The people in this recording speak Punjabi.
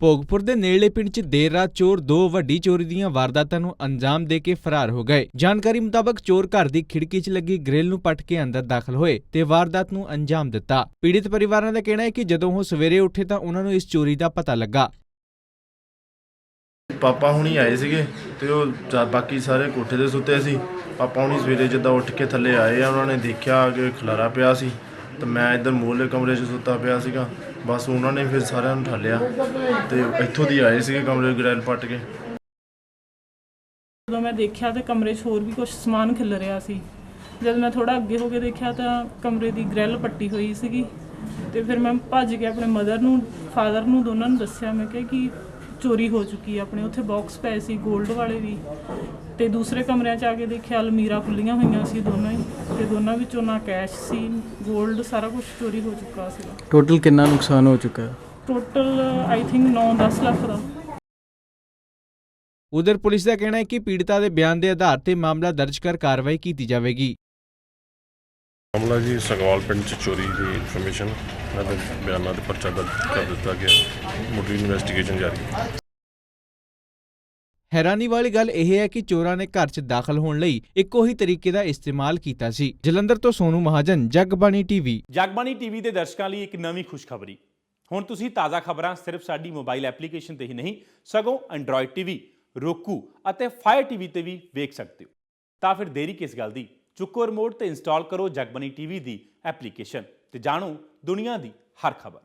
ਭੋਗਪੁਰ ਦੇ ਨੇੜਲੇ ਪਿੰਡ 'ਚ ਦੇਰ ਰਾਤ ਚੋਰ ਦੋ ਵੱਡੀ ਚੋਰੀ ਦੀਆਂ ਵਾਰਦਾਤਾਂ ਨੂੰ ਅੰਜਾਮ ਦੇ ਕੇ ਫਰਾਰ ਹੋ ਗਏ। ਜਾਣਕਾਰੀ ਮੁਤਾਬਕ ਚੋਰ ਘਰ ਦੀ ਖਿੜਕੀ 'ਚ ਲੱਗੀ ਗ੍ਰਿਲ ਨੂੰ ਪੱਟ ਕੇ ਅੰਦਰ ਦਾਖਲ ਹੋਏ ਤੇ ਵਾਰਦਾਤ ਨੂੰ ਅੰਜਾਮ ਦਿੱਤਾ। ਪੀੜਿਤ ਪਰਿਵਾਰਾਂ ਦਾ ਕਹਿਣਾ ਹੈ ਕਿ ਜਦੋਂ ਉਹ ਸਵੇਰੇ ਉੱਠੇ ਤਾਂ ਉਹਨਾਂ ਨੂੰ ਇਸ ਚੋਰੀ ਦਾ ਪਤਾ ਲੱਗਾ। ਪਾਪਾ ਹੁਣੀ ਆਏ ਸੀਗੇ ਤੇ ਉਹ ਜਾ- ਬਾਕੀ ਸਾਰੇ ਕੋਠੇ ਤੇ ਸੁੱਤੇ ਸੀ। ਪਾਪਾ ਹੁਣੀ ਸਵੇਰੇ ਜਿੱਦਾਂ ਉੱਠ ਕੇ ਥੱਲੇ ਆਏ ਆ, ਉਹਨਾਂ ਨੇ ਦੇਖਿਆ ਕਿ ਖਲਾਰਾ ਪਿਆ ਸੀ। ਤੇ ਮੈਂ ਇੱਧਰ ਮੂਹਰਲੇ ਕਮਰੇ 'ਚ ਸੁੱਤਾ ਪਿਆ ਸੀਗਾ। ਬਸ ਉਹਨਾਂ ਨੇ ਫਿਰ ਸਾਰਿਆਂ ਨੂੰ ਠਾਲਿਆ ਤੇ ਇੱਥੋਂ ਦੀ ਆਏ ਸੀਗੇ ਕਮਰੇ ਗ੍ਰੈਲ ਪੱਟ ਕੇ। ਜਦੋਂ ਮੈਂ ਦੇਖਿਆ ਤੇ ਕਮਰੇ 'ਚ ਹੋਰ ਵੀ ਕੁਝ ਸਮਾਨ ਖਿਲ ਰਿਹਾ ਸੀ। ਜਦ ਮੈਂ ਥੋੜਾ ਅੱਗੇ ਹੋ ਕੇ ਦੇਖਿਆ ਤਾਂ ਕਮਰੇ ਦੀ ਗ੍ਰਿਲ ਪੱਟੀ ਹੋਈ ਸੀਗੀ ਤੇ ਫਿਰ ਮੈਂ ਭੱਜ ਕੇ ਆਪਣੇ ਮਦਰ ਨੂੰ ਫਾਦਰ ਨੂੰ ਦੋਨਾਂ ਨੂੰ ਦੱਸਿਆ। ਮੈਂ ਕਿਹਾ ਕਿ ਚੋਰੀ ਹੋ ਚੁੱਕੀ ਹੈ ਆਪਣੇ ਉੱਥੇ ਬਾਕਸ ਪਏ ਸੀ 골ਡ ਵਾਲੇ ਵੀ। ਤੇ ਦੂਸਰੇ ਕਮਰਿਆਂ 'ਚ ਆ ਕੇ ਦੇਖਿਆ ਅਲਮੀਰਾ ਖੁੱਲੀਆਂ ਹੋਈਆਂ ਸੀ ਦੋਨੋਂ ਹੀ। ਤੇ ਦੋਨਾਂ ਵਿੱਚੋਂ ਨਾ ਕੈਸ਼ ਸੀ 골ਡ ਸਾਰਾ ਕੁਝ ਚੋਰੀ ਹੋ ਚੁੱਕਾ ਸੀਗਾ। ਟੋਟਲ ਕਿੰਨਾ ਨੁਕਸਾਨ ਹੋ ਚੁੱਕਾ? ਹੈ ਟੋਟਲ ਆਈ ਥਿੰਕ 9-10 ਲੱਖ ਦਾ। ਉਧਰ ਪੁਲਿਸ ਦਾ ਕਹਿਣਾ ਹੈ ਕਿ ਪੀੜਤਾ ਦੇ ਬਿਆਨ ਦੇ ਆਧਾਰ ਤੇ ਮਾਮਲਾ ਦਰਜ ਕਰ ਕਾਰਵਾਈ ਕੀਤੀ ਜਾਵੇਗੀ। ਮਾਮਲਾ ਜੀ ਸੰਗਵਾਲ ਪਿੰਡ ਚ ਚੋਰੀ ਦੀ ਇਨਫੋਰਮੇਸ਼ਨ ਦੇ ਬਿਆਨਾਂ ਦੇ ਪਰਚਾ ਦਰਜ ਕਰ ਦਿੱਤਾ ਗਿਆ। ਮੁੱਢਲੀ ਇਨਵੈਸਟੀਗੇਸ਼ਨ ਜਾਰੀ। ਹੈ ਹੈਰਾਨੀ ਵਾਲੀ ਗੱਲ ਇਹ ਹੈ ਕਿ ਚੋਰਾਂ ਨੇ ਘਰ 'ਚ ਦਾਖਲ ਹੋਣ ਲਈ ਇੱਕੋ ਹੀ ਤਰੀਕੇ ਦਾ ਇਸਤੇਮਾਲ ਕੀਤਾ ਸੀ। ਜਲੰਧਰ ਤੋਂ ਸੋਨੂ ਮਹਾਜਨ, ਜਗਬਾਣੀ ਟੀਵੀ। ਜਗਬਾਣੀ ਟੀਵੀ ਦੇ ਦਰਸ਼ਕਾਂ ਲਈ ਇੱਕ ਨਵੀਂ ਖੁਸ਼ਖਬਰੀ। ਹੁਣ ਤੁਸੀਂ ਤਾਜ਼ਾ ਖਬਰਾਂ ਸਿਰਫ ਸਾਡੀ ਮੋਬਾਈਲ ਐਪਲੀਕੇਸ਼ਨ ਤੇ ਹੀ ਨਹੀਂ, ਸਗੋਂ ਐਂਡਰੋਇਡ ਟੀਵੀ, roku ਅਤੇ ਫਾਇਰ ਟੀਵੀ ਤੇ ਵੀ ਵੇਖ ਸਕਦੇ ਹੋ। ਤਾਂ ਫਿਰ ਦੇਰੀ ਕਿਸ ਗੱਲ ਦੀ? ਚੁੱਕੋ ਰਿਮੋਟ ਤੇ ਇੰਸਟਾਲ ਕਰੋ ਜਗਬਾਣੀ ਟੀਵੀ ਦੀ ਐਪਲੀਕੇਸ਼ਨ ਤੇ ਜਾਣੋ ਦੁਨੀਆ ਦੀ ਹਰ ਖਬਰ।